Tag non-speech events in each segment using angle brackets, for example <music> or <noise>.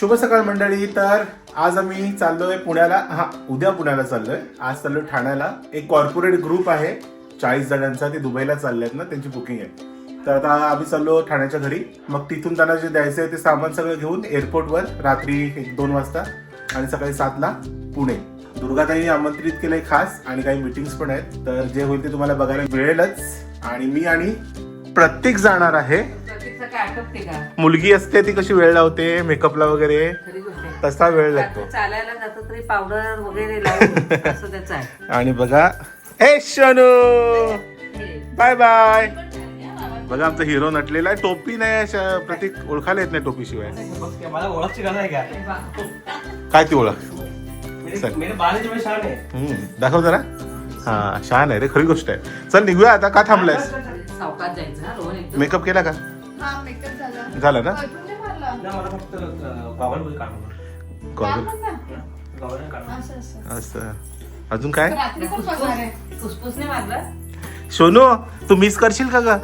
शुभ सकाळ मंडळी. तर आज आम्ही चाललोय पुण्याला. हा उद्या पुण्याला चाललोय. आज चाललोय ठाण्याला. एक कॉर्पोरेट ग्रुप आहे. चाळीस जणांचा. ते दुबईला चालले आहेत ना. त्यांची बुकिंग आहे. तर आता आम्ही चाललो ठाण्याच्या घरी. मग तिथून त्यांना जे द्यायचं आहे ते सामान सगळं घेऊन एअरपोर्टवर रात्री एक दोन वाजता आणि सकाळी सातला पुणे. दुर्गाताईने आमंत्रित केलंय खास आणि काही मिटिंग्स पण आहेत. तर जे होईल ते तुम्हाला बघायला मिळेलच. आणि मी आणि प्रत्येक जाणार आहे काय आटोपते का? मुलगी असते ती कशी वेळ लावते मेकअपला वगैरे? खरी गोष्ट आहे. तसा वेळ लागतो रात्री चालायला जातो तरी पावडर वगैरे लावून असं त्याचं आहे. आणि बघा ए शनू! हे. बाय बाय बघा आमचा हिरो नटलेला आहे. टोपी नाही अशा प्रतीक ओळखायला येत नाही टोपी शिवाय मला ओळखची गरज आहे का? हे. काय ती ओळख? मेरे- चल. मेरे बाल जो शान है। हम्म, दाखव जरा. हा छान आहे रे खरी गोष्ट आहे. चल निघूया आता. का थांबलायस? सावकाश जायचं हा रोहन एकदम. मेकअप केला का? हा मेकअप झाला. झाला ना? अजून नाही मारला. ना मला फक्त काढून ना. काढून असं असं. असं. अजून काय? रात्री पण बसणार आहे. फुसफुसने मारलं? सोनू तू मिस करशील का ग?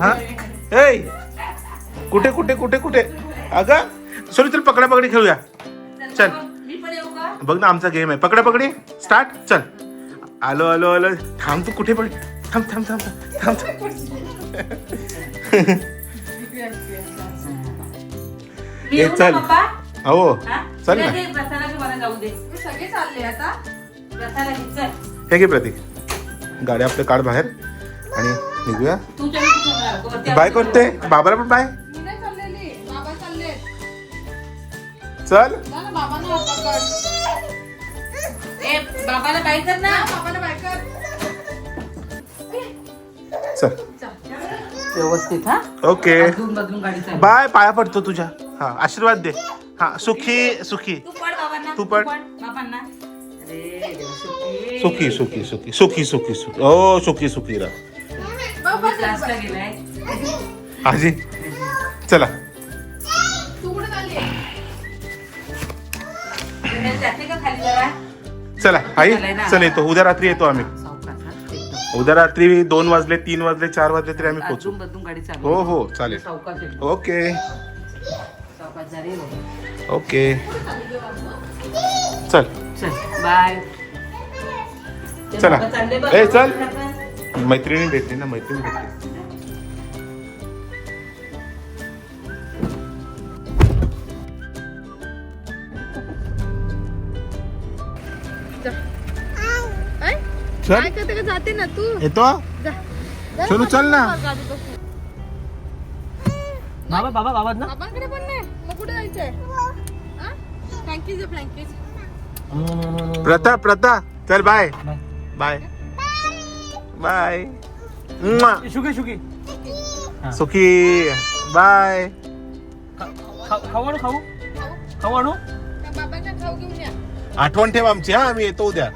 हा? ए कुठे कुठे कुठे कुठे? अगं सोनू चल पकडा पकडी खेळूया चल. मी पण येऊ का? बघ ना आमचा गेम आहे. पकडा पकडी स्टार्ट चल. आलो आलो आलो. थांब तू कुठे पड थांब थांब थांब थांब थांब. <laughs> ए, येऊ चल. ना पप्पा. हो हा? चल ना. हे घे प्रतीक. गाडी आपले काढ बाहेर आणि निघूया. बाय करते. बाबाला पण बाय. मी नाही चाललेली. बाबा चालले चल. बाबाला बाय कर ना. ना, बाबाला बायकर चल. व्यवस्थित हा? ओके. गाडी चालव. बाय पाया पडतो तुझ्या. हा आशीर्वाद दे. हा सुखी सुखी तू पड बाबांना तू पड. बाबांना. अरे देवा, सुखी. सुखी सुखी सुखी सुखी सुखी सुखी. ओ सुखी सुखी रा बाबा मी क्लासला गेलाय. आजी चला. जाते का खाली जरा? चला आई. चल येतो. उद्या रात्री येतो आम्ही. उद्या रात्री दोन वाजले तीन वाजले चार वाजले तरी आम्ही पोहोचू. अजून बदलून गाडी चालू हो हो चालेल. सावकाश. ओके. सावकाश जा रे बाबा. ओके. चल. चल बाय. चला. ए, चल. मैत्रिणी भेटली ना मैत्रिणी भेटली. चल. करते का? जाते ना तू. येतो? जा. सोनू, चल ना. बाबा बाबा बाबा ना बाबांकडे पण नाही. मग कुठे जायचंय? फ्लँकीज फ्लँकीज प्रथा प्रथा. चल बाय बाय बाय. शुकी शुकी सुखी बाय खाऊ आणू खाऊ? खाऊ. आणू? बाबांना खाऊ घेऊन या. आठवण ठेव आमची हा. आम्ही येतो उद्या.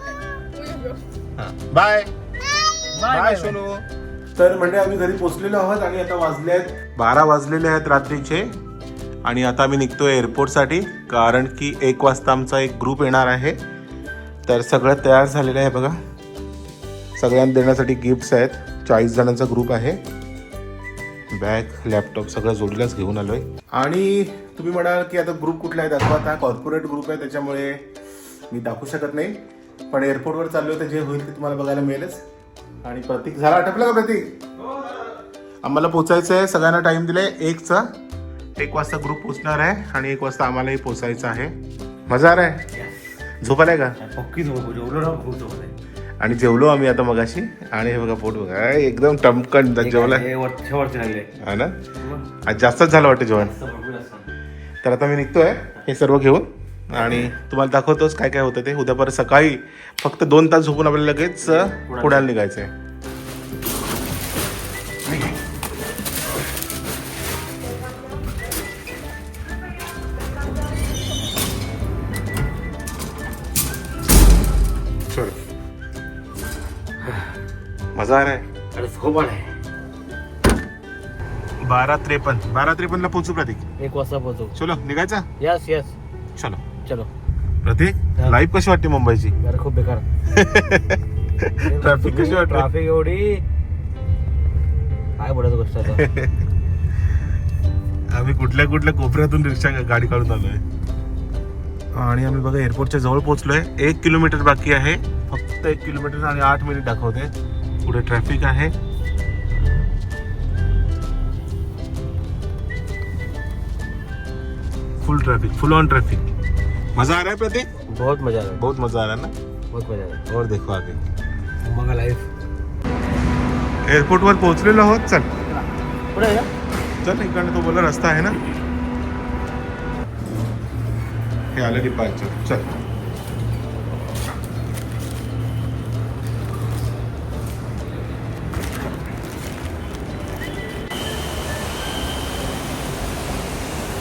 बाय. बाय सोनू. तर म्हणजे आम्ही घरी पोहोचलेलो आहोत आणि आता वाजले आहेत बारा वाजलेले आहेत रात्रीचे. आणि आता आम्ही निघतोय एअरपोर्टसाठी कारण की एक वाजता आमचा एक ग्रुप येणार आहे. तर सगळं तयार झालेलं आहे बघा. सगळ्यांना देण्यासाठी गिफ्ट्स आहेत. चाळीस जणांचा ग्रुप आहे. बॅग लॅपटॉप सगळं जोडीलाच घेऊन आलोय. आणि तुम्ही म्हणाल की आता ग्रुप कुठला आहे? दाखवा आता कॉर्पोरेट ग्रुप आहे त्याच्यामुळे मी दाखवू शकत नाही. पण एअरपोर्टवर चाललो तर जे होईल ते तुम्हाला बघायला मिळेलच. आणि प्रतीक झाला आटपला का प्रतीक? आम्हाला पोचायचं आहे सगळ्यांना टाइम दिलाय एकचा. एक वाजता ग्रुप पोचणार आहे आणि एक वाजता आम्हालाही पोचायचं आहे. मजा आहे झोपालाय का? पक्की झोप जेवढं ना खूप झोप आहे आणि जेवलो आम्ही आता मगाशी. आणि हे बघा पोट बघा एकदम टमकन जेवलाय. हे राहिले हा ना? आज जास्तच झालं वाटतं जेवण. तर आता मी निघतोय हे सर्व घेऊन. आणि तुम्हाला दाखवतोच काय काय होतं ते. उद्या परत सकाळी फक्त दोन तास झोपून आपल्याला लगेच पुण्याला निघायचं आहे चल. मजा आ रहा है. अरे झोप आहे. बारा त्रेपन्न. बारा त्रेपन्नला पोहोचू प्रतीक. एक वाजता पोहोचू. चलो निघायचा? यस यस चलो. चलो. प्रतीक हा. लाईफ कशी वाटते मुंबईची? यार खूप बेकार. <laughs> ट्रॅफिक कशी वाटते ट्रॅफिक एवढी. काय बोलायचं गोष्ट आता? <laughs> आम्ही कुठल्या कुठल्या कोपऱ्यातून रिक्षा गाडी काढून आलोय. आणि आम्ही बघा एअरपोर्टच्या जवळ पोहोचलोय. एक किलोमीटर बाकी आहे. फक्त एक किलोमीटर आणि आठ मिनिट दाखवते. पुढे ट्रॅफिक आहे. Full traffic full on traffic मजा आ रहा है प्रतीक? बहुत मजा आ रहा बहुत मजा आ रहा है ना? बहुत मजा आ रहा और देखो आगे। है मगा लाईफ एअरपोर्ट वर पोहोचलेलो आहोत चल. पुढे चल इकडे तो बोला रस्ता आहे ना? हे आलं डिपार्चर चल.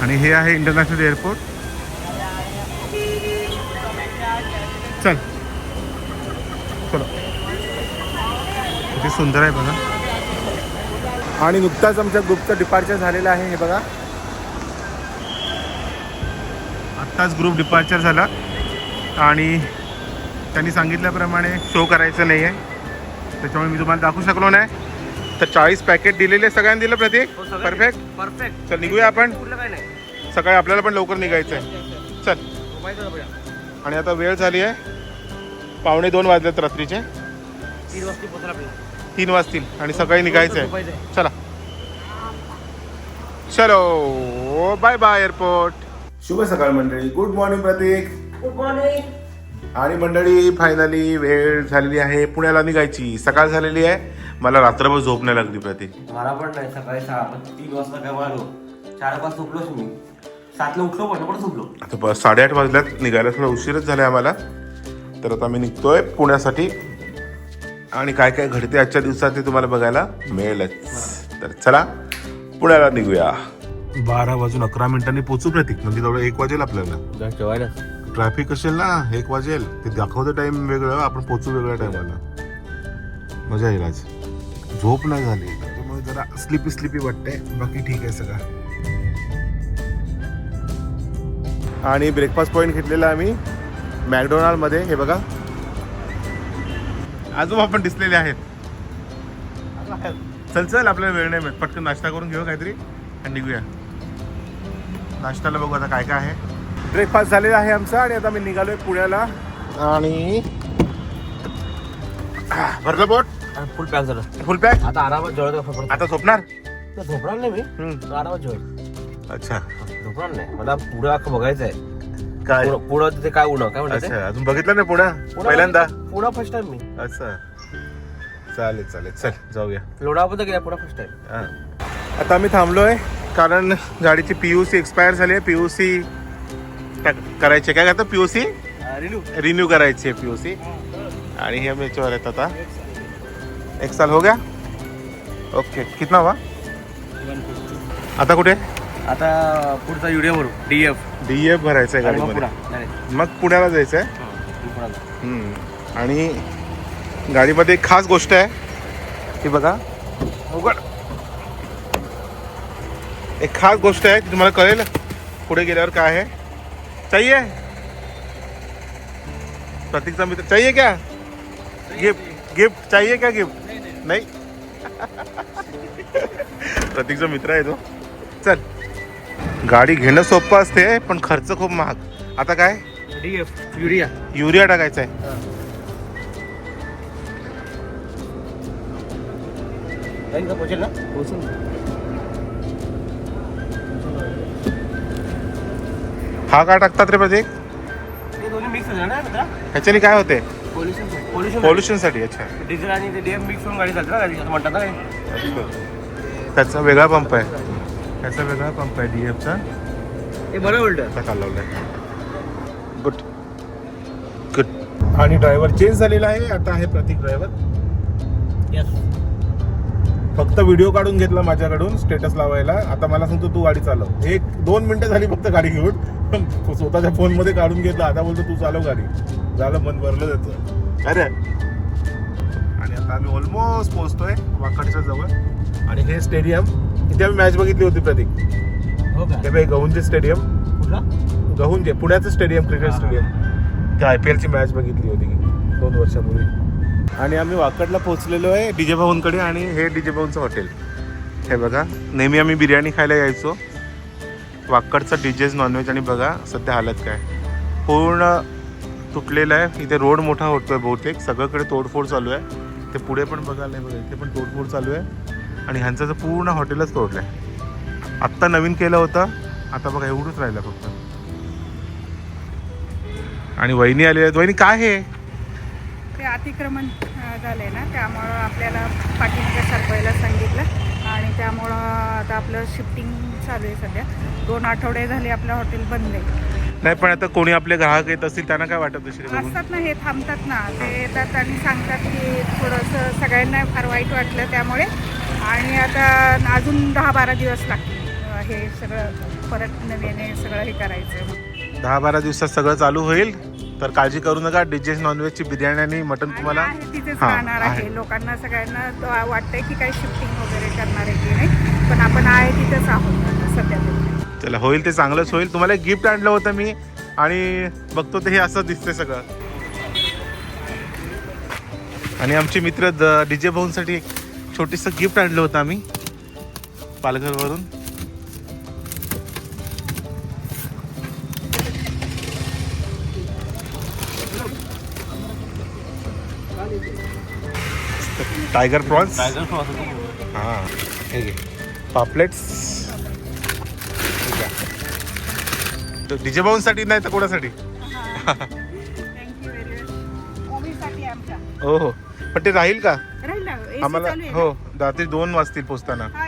आणि हे आहे इंटरनॅशनल एअरपोर्ट चल. चलो. किती सुंदर आहे बघा. आणि नुकताच आमच्या ग्रुपचं डिपार्चर झालेलं आहे हे बघा. आत्ताच ग्रुप डिपार्चर झाला. आणि त्यांनी सांगितल्याप्रमाणे शो करायचं नाही आहे त्याच्यामुळे मी तुम्हाला दाखवू शकलो नाही. तर चाळीस पॅकेट दिलेले सगळ्यांनी दिलं प्रतीक. परफेक्ट परफेक्ट चल निघूया आपण. सकाळी आपल्याला पण लवकर निघायचं आहे चल. आणि आता वेळ झाली आहे. पावणे दोन वाजलेत रात्रीचे. तीन वाजता पोहोचला आपल्याला. तीन वाजतील आणि सकाळी निघायचं आहे. चला. चलो बाय बाय एअरपोर्ट शुभ सकाळ मंडळी. Good morning Prateek. Good morning आणि मंडळी फायनली वेळ झालेली आहे. पुण्याला निघायची. सकाळ झालेली आहे. मला रात्रभर झोप नाही लागली प्रतीक. मला पण नाही. सकाळी सहा पण तीन वाजता काय आलो चार वाजता झोपलोच मी. सातला उठलो पण पण झोपलो आता बस साडेआठ वाजल्यात. निघायला थोडा उशीरच झाला आम्हाला. तर आता मी निघतोय पुण्यासाठी. आणि काय काय घडते आजच्या दिवसात ते तुम्हाला बघायला मिळेलच. तर चला पुण्याला निघूया. बारा वाजून अकरा मिनिटांनी पोचू प्रतीक. म्हणजे जवळ एक वाजेल आपल्याला. ट्रॅफिक असेल ना एक वाजेल. ते दाखवतं टाइम वेगळं आपण पोचू वेगळ्या टायमाला मजा येईल आज. झोप नाही झाली. त्यामुळे जरा स्लिपी स्लिपी वाटते बाकी ठीक आहे सगळं. आणि ब्रेकफास्ट पॉईंट घेतलेला आम्ही मॅकडोनाल्डमध्ये हे बघा. आजोबा पण दिसलेले आहेत. चल चल आपल्याला वेळ नाही मिळत. पटकन नाश्ता करून घेऊ काहीतरी आणि निघूया. नाश्त्याला बघू आता काय काय आहे. ब्रेकफास्ट झालेला आहे आमचा आणि आता मी निघालोय पुण्याला. आणि भरलं बोट फुल पॅक झालं. फुल पॅक आता आरामात फक्त आता झोपणार? झोपणार नाही मी. आरामात जेवण अच्छा. झोपणार नाही. मला पुढं अख्खं बघायचं आहे काय? पुढं- पुढं तिथे काय उन्हा काय म्हणतात अच्छा अजून बघितलं नाही पुढं- पहिल्यांदा? पुढं फर्स्ट टाइम मी. अच्छा. चालेल चालेल. चल जाऊया. लोणावळा गेला पुढं फर्स्ट टाइम हा. आता आम्ही थांबलोय कारण गाडीची पीयूसी एक्सपायर झाली आहे. पीयूसी करायची आहे. काय करतात पीयूसी रिन्यू रिन्यू करायची आहे पीयूसी आणि हे आम्ही याच्यावर आहेत आता एक साल हो गया? ओके कितना हुआ? आता कुठे? आता पुढचा व्हिडिओ भरू डी एफ डी एफ भरायचं आहे गाडीमध्ये. मग पुण्याला जायचं आहे हम्म. आणि गाडीमध्ये एक खास गोष्ट आहे. ती बघा. उघड एक खास गोष्ट आहे ती तुम्हाला कळेल. पुढे गेल्यावर काय आहे. चाहिए प्रतीकचा मित्र चाहिए क्या? गिफ्ट गिफ्ट चाहिए क्या गिफ्ट नाही. <laughs> प्रतीकचा मित्र आहे तो. चल. गाडी घेणं सोपं असते पण खर्च खूप महाग. आता काय? युरिया. युरिया टाकायचा आहे. पोहोचेल ना? पोहोचून हा का टाकतात रे प्रतीक? ते दोन्ही मिक्स होणार ना मित्रा? ह्याच्याने काय होते? पोल्युशनसाठी. अच्छा. डिझेल आणि ते मिक्स होऊन गाडी चालते ना गाडी असं म्हणतात ना. काही. त्याचा वेगळा पंप आहे. त्याचा वेगळा पंप आहे डीएफचा ते बरं उलट. आता काल लावलाय. गुड गुड आणि ड्रायव्हर चेंज झालेला आहे. आता आहे प्रतीक ड्रायव्हर यस फक्त व्हिडिओ काढून घेतला माझ्याकडून स्टेटस लावायला. आता मला सांगतो तू गाडी चालव. एक दोन मिनिटं झाली फक्त गाडी घेऊन. <laughs> स्वतःच्या फोनमध्ये काढून घेतला. आता बोलतो तू चालव गाडी. झालं मन भरलं त्याचं. अरे. आणि आता आम्ही ऑलमोस्ट पोहोचतोय वाकडच्या जवळ. आणि हे स्टेडियम इथे आम्ही मॅच बघितली होती प्रतीक. हो हे बघ गहुंजे स्टेडियम गहुंजे पुण्याचं स्टेडियम क्रिकेट. स्टेडियम त्या आय पी एलची मॅच बघितली होती. दोन वर्षापूर्वी. आणि आम्ही वाकडला पोहोचलेलो आहे डीजे भाऊंकडे आणि हे डीजे भाऊंचं हॉटेल हे बघा नेहमी आम्ही बिर्याणी खायला यायचो. वाकडचा डीजेज नॉनव्हेज आणि बघा सध्या हालत काय. पूर्ण तुटलेलं आहे. इथे रोड मोठा होतोय बहुतेक. सगळीकडे तोडफोड चालू आहे. ते पुढे पण बघायला नाही बघा इथे पण तोडफोड चालू आहे. आणि ह्यांचं तर पूर्ण हॉटेलच तोडलं आहे आत्ता नवीन केलं होतं आता बघा एवढंच राहिलं फक्त. आणि वहिनी आलेल्या आहेत. वहिनी काय हे? ते अतिक्रमण अ, झालंय ना त्यामुळं आपल्याला पाठीमागे सरपवायला सांगितलं आणि त्यामुळं आता आपलं शिफ्टिंग चालू आहे सध्या. दोन आठवडे झाले आपलं हॉटेल बंद आहे. नाही पण आता कोणी आपले ग्राहक येत असतील त्यांना काय वाटत असेल असतात ना हे थांबतात ना. ते येतात आणि सांगतात की थोडंसं सगळ्यांना फार वाईट वाटलं त्यामुळे आणि आता अजून दहा बारा दिवस लागतील. हे सगळं परत नव्याने सगळं हे करायचं. दहा बारा दिवसात सगळं चालू होईल. तर काळजी करू नका. डीजेस नॉनव्हेजची बिर्याणी आणि मटन तुम्हाला तिथेच हां, राहणार आहे. लोकांना सगळ्यांना वाटतंय की काही शिफ्टिंग वगैरे करणार आहे की नाही. पण आपण आहे तिथेच आहोत सध्या चला होईल ते चांगलंच होईल. तुम्हाला गिफ्ट आणलं होतं मी. आणि बघतो ते हे असं दिसतंय सगळं. आणि आमचे मित्र डीजे भाऊंसाठी छोटीसं गिफ्ट आणलं होतं आम्ही. पालघरवरून. टायगर प्रॉन्स हां हे घे. पापलेट्स डीजे भाऊंसाठी नाही तर कोणासाठी? थँक्यू व्हेरी मच ओमीसाठी आमच्या. हो हो. पण ते राहील का? आम्हाला हो? रात्री दोन वाजतील पोचताना. हा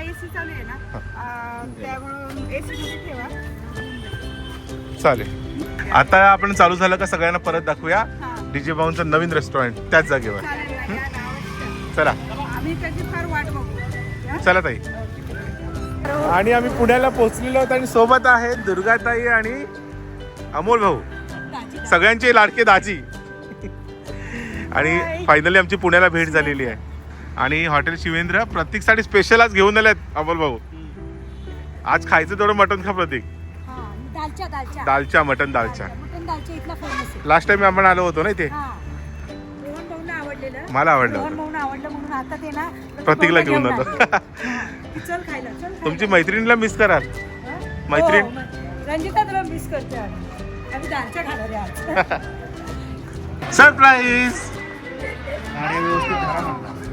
चालेल. आता आपण चालू झालं का सगळ्यांना परत दाखवूया. डीजे भाऊंचं नवीन रेस्टॉरंट त्याच जागेवर. चला? चला ताई. आणि आम्ही पुण्याला पोहोचलेलो आहोत आणि सोबत आहेत दुर्गाताई आणि अमोल भाऊ. सगळ्यांचे लाडके दाजी. आणि फायनली आमची पुण्याला भेट झालेली आहे. आणि हॉटेल शिवेंद्र प्रतीकसाठी स्पेशल आज घेऊन आलेत अमोल भाऊ. आज खायचं थोडं मटन खा प्रतीक. हा दालच्या मटन दालच्या मटन दालच्या. इथला फेमस आहे. लास्ट टाइम आपण आलो होतो ना इथे? हा. मला आवडलं रोहन होतं. भाऊला आवडलं म्हणून आता ते ना प्रतीकला <laughs>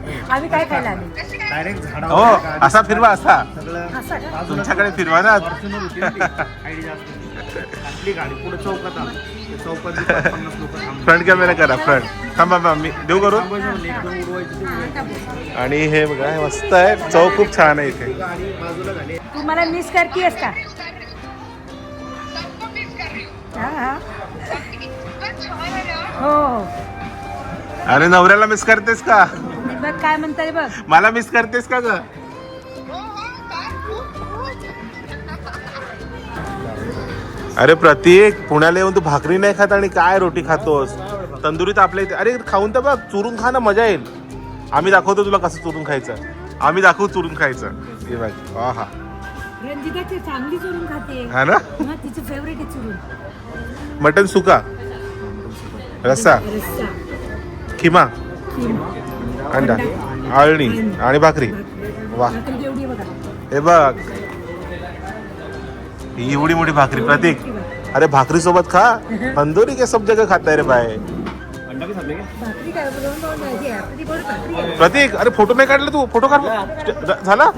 खायला हो, आम्ही काय खायला आले? हो असा फिरवा असा. तुमच्याकडे फिरवा ना. फ्रंट कॅमेरा करा फ्रंट थांबा थांबा मी देऊ करून? आणि हे बघा हे मस्त आहे. चव खूप छान आहे इथे. तू मला मिस करतीयस का? हा हा. हो. हो अरे नवऱ्याला मिस करतेस का? बघ काय म्हणताय बघ. मला मिस करतेस का ग? अरे प्रतीक पुण्याला येऊन तू भाकरी नाही खात आणि काय रोटी खातोस? तंदुरीत आपल्या इथे अरे खाऊन तर बघ चुरून खा ना मजा येईल. आम्ही दाखवतो तुला कसं चुरून खायचं. आम्ही दाखवू चुरून खायचं. हे बघ हा हा रंजिताची चांगली चुरून खाते. हा ना? हा तिची फेवरेट आहे चुरून. मटन सुका? रस्सा? रस्सा. खिमा? किमा अंडा आळणी आणि भाकरी. वा. हे बघ. एवढी मोठी भाकरी प्रतीक. अरे भाकरी सोबत खा. तंदुरी के सब जगह खाता है रे बाय. प्रतीक अरे फोटो नाही काढला तू? फोटो काढ. झाला?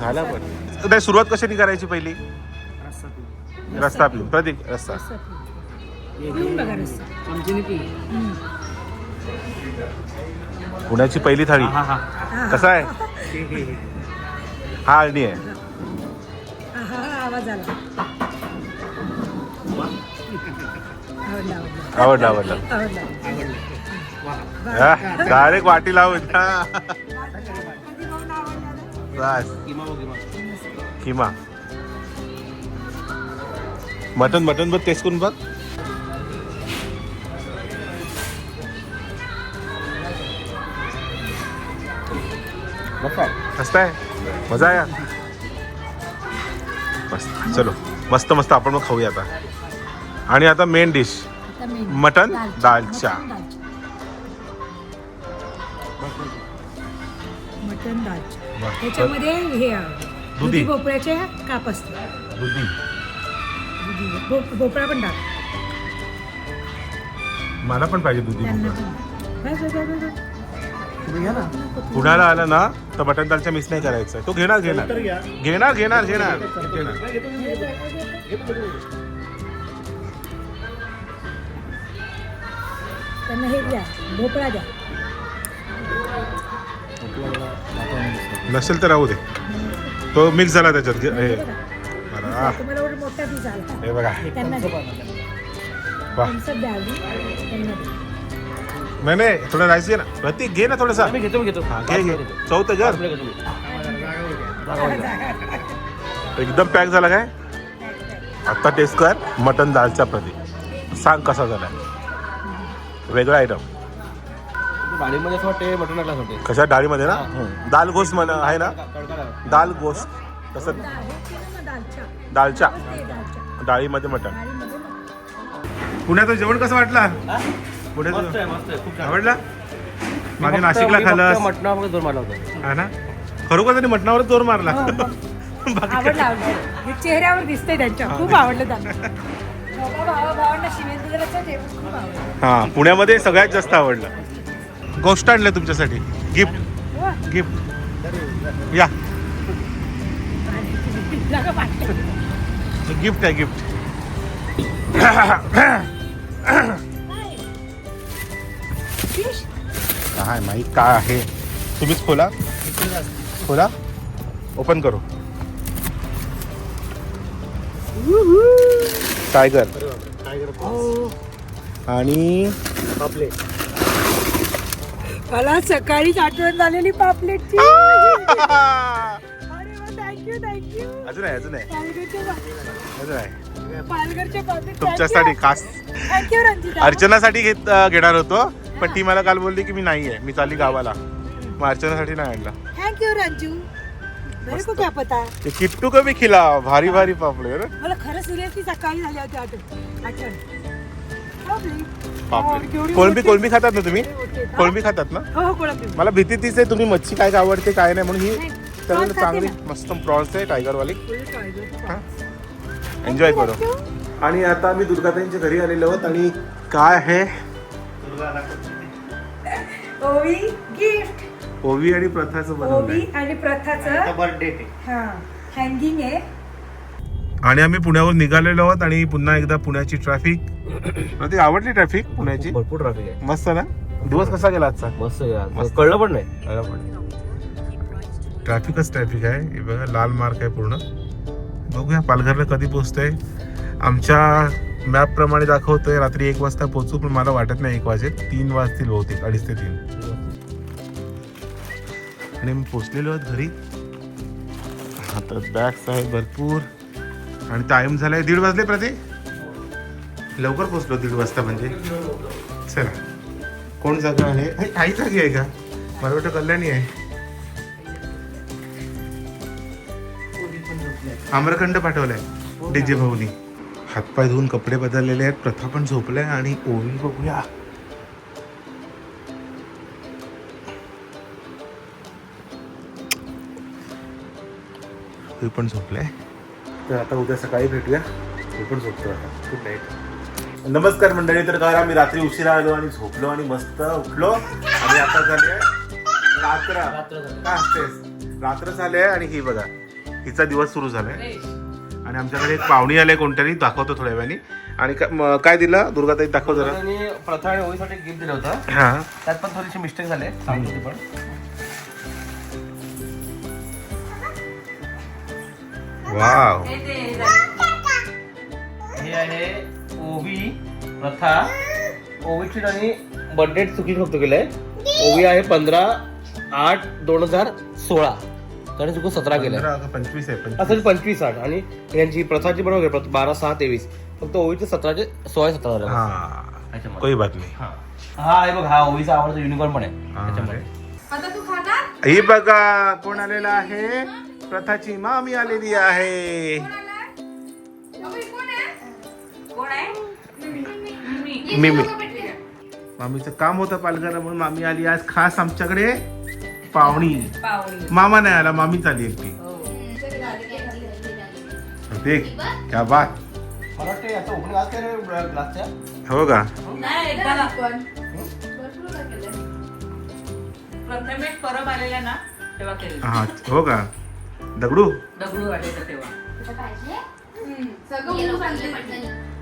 झाला पण. नाही सुरुवात कशाने करायची पहिली? रस्ता पिऊन प्रतीक रस्ता. पुण्याची पहिली थाळी. कसा आहे? हा आळणी आहे. हा हा हा, आवाज आला. आवडला आवडला आवडला. आवडला. आवडला डायरेक्ट वाटी लावून. हा. बस. किमा. मटन मटन बघ टेस्ट करून बघ. मस्त आहे? मजा आहे? मस्त. चलो. मस्त मस्त. आपण मग खाऊया आता. आणि आता मेन डिश. मटन. त्याच्यामध्ये हे आहे, दुधी. भोपळ्याचे काप भोपळा पण टाक मला पण पाहिजे दुधी भोपळा. तुम्ही घ्या ना. पुण्याला आला ना तर मटन दालचा मिस नाही करायचा. तो घेणार घेणार. घेणार घेणार घेणार. घेणार त्यांना हे द्या भोपळा द्या. नसेल तर राहू दे. तो मिक्स झाला त्याच्यात. हे. मला, आ, तुम्हाला एवढा मोठा पीस आला. हे बघा. त्यांना द्या. वा. थम्सअप द्या अजून त्यांना द्या. नाही नाही थोडं राईस घे ना. प्रतीक घे ना थोडंसा. मी घेतो मी घेतो. हा, घे घे. चौथं घर घेतो मी. एकदम पॅक झाला काय? आता टेस्ट कर मटन दालचा प्रतीक सांग कसा झाला? वेगळा आयटम डाळीमध्ये असं वाटते मटण टाकलं असं वाटते कशा? डाळीमध्ये ना? दाल गोस्ट म्हण आहे ना? तडका. दाल गोस्ट तसं हे दालच्या डाळीमध्ये ना पुण्याचं जेवण कसं वाटलं? मस्त पुण्याचं आहे मस्त आहे खूप छान. आवडला? मागे नाशिकला खाल्लं मटणावर जोर मारला होता. हा ना? खरोखर त्यांनी मटणावरच जोर मारला. हो, आवडलं आवडलं. हे चेहऱ्यावर दिसतंय त्यांच्या. खूप आवडलं त्यांना. हा पुण्यामध्ये सगळ्यात जास्त आवडलं. गोष्ट आणलं तुमच्यासाठी. गिफ्ट गिफ्ट या. जागा वाटलं. गिफ्ट आहे गिफ्ट काय माहीत काय आहे? तुम्हीच खोला. खोला. ओपन करू. टायगर आणि मला सकाळीच आठवण झालेली पापलेटची. अरे थँक्यू थँक्यू अजून आहे अजून आहे. अजून आहे. पापलेट. तुमच्यासाठी खास थँक्यू रंजिता. अर्चनासाठी घेत घेणार होतो. पण ती मला काल बोलली की मी नाही आहे. मी चालली गावाला. मग अर्चनासाठी नाही आणला. Thank you Ranju. मेरे को क्या पता? ते किट्टू कमी खिला भारी भारी पापले रे. मला खरं सिरियसली सकाळी झाली होती आठवण. आठवण. Probably. पापले केवढी कोळंबी कोळंबी खातात ना तुम्ही? कोळंबी खातात ना? हो हो कोळंबी. मला भीती तीच आहे तुम्ही मच्छी काय आवडते काय नाही म्हणून ही तर चांगली मस्त प्रॉन्स आहे टायगर वाली. एन्जॉय करू. आणि आता आम्ही दुर्गाताईंच्या घरी आलेलो आहोत आणि काय आहे? ओवी गिफ्ट. ओवी आणि प्रथाचं ओवी बनवलंय आणि प्रथाचं बर्थडे हा हँगिंग आहे. आणि आम्ही पुण्यावर निघालेलो आहोत आणि पुन्हा एकदा पुण्याची ट्रॅफिक प्रतीक आवडली ट्रॅफिक पुण्याची? भरपूर ट्रॅफिक आहे. मस्त ना? दिवस कसा गेला आजचा? मस्त आहे मस्त. आज. कळलं पण नाही. ट्रॅफिकच ट्रॅफिक आहे. हे बघा लाल मार्क आहे पूर्ण. बघूया पालघरला कधी पोहोचतोय. आमच्या मॅपप्रमाणे दाखवतोय. रात्री एक वाजता पोहोचू पण मला वाटत नाही एक वाजेल. तीन वाजतील बहुतेक अडीच ते तीन. आणि मी पोचलेलो आहोत घरी. आता बॅग्स आहेत भरपूर. आणि टाइम झालाय दीड वाजले प्रति लवकर पोचलो दीड वाजता म्हणजे. चला. कोण जागा आहे? हे, काही जागी आहे का? मला वाटतं कल्याणी आहे. आम्रखंड पाठवलाय. डीजे भाऊनी. हातपाय धुवून कपडे बदललेले आहेत. प्रथा पण झोपलाय आणि ओवी बघूया. ओवी पण झोपलाय. तर आता उद्या सकाळी भेटूया. मी पण झोपतो आता. गुड नाईट नमस्कार मंडळी तर काल आम्ही रात्री उशिरा आलो आणि झोपलो आणि मस्त उठलो. आणि आता झाले रात्र. काय हसतेस रात्र झाले आणि ही बघा हिचा दिवस सुरू झालाय. आणि आमच्याकडे एक पाहुणी आले कोणतरी दाखवतो थोड्या वेळाने. आणि का- म- काय दिलं? दुर्गाताई दाखव जरा. आणि प्रथा आणि ओळीसाठी गिफ्ट दिलं होतं. हा. त्यात पण थोडीशी मिस्टेक झाले सांगतो ती पण वाव. हे हे आहे ओवी प्रथा. ओवीची आणि बर्थडे चुकी फक्त केलंय. ओवी आहे पंधरा आठ दोन हजार सोळा. त्याने चुकून सतरा केलंय पंधरा का पंचवीस आहे पंचवीस. असं पंचवीस आठ. आणि यांची प्रथाची बरोबर आहे, प्रथ- बारा सहा तेवीस. फक्त ओवीचे सतराचे सोळा सतरा झाले. हा. कोई बात नाही. हा. हा आहे बघ हा ओवीचा आवडता युनिकॉर्न पण आहे. हा, त्याच्यामध्ये. आता तू खाणार? ही बघा कोण आलेला आहे? प्रथाची मामी आलेली आहे. अबे, कोण कोण? मामीचं काम होतं पालघरला म्हणून मामी आली आज खास आमच्याकडे. पाहुणी पाहुणी मामा नाही आला मामीच आली एकटी. हो. देख क्या बात. मला वाटतं याचं ओपनिंग आज काय रे ग्लासच्या. हो का? नाही एकदा ना. पण. भरपूर काय केलंय. प्रथमेश परब आलेला ना तेव्हा केलं. हा हो का? दगडू? दगडू वाटायचं तेव्हा. सगळं मुलं सांगते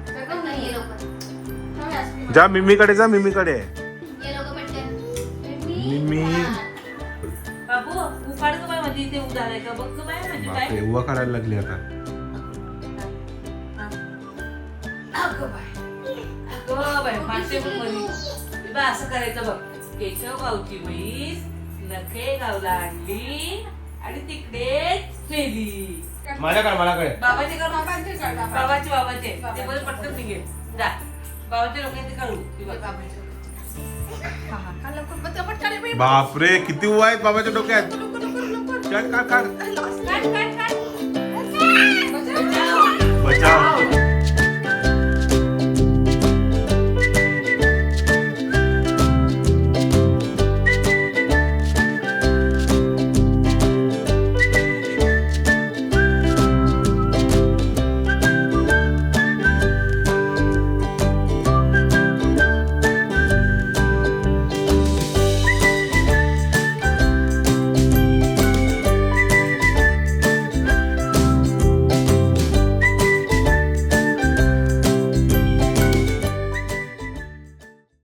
सगळं नाही जा मिमीकडे जा मिमीकडे. मिमी बाबू उकाड का बाय म्हणजे इथे का? बघ बाय म्हणजे काय? काढायला लागली आता. अगं बाय अगं बाय मासे मध्ये. बा असं करायचं बघ. केशव गावची म्हैस नखे गावला आणली आणि तिकडेच नेली माझ्याकडे माझ्याकडे. बाबाचे कर बाबांचे काढ, बाबा. बाबाचे बाबाचे. ते बोल पटकन निघेल जा. बाबाच्या लोकांचे काढू. ती बघ. हा लवकर. चपट काढ बाई. बापरे किती उवा आहेत बाबाच्या डोक्यात? लवकर, लवकर, लवकर. काढ काढ काढ काढ, काढ, काढ. बचाव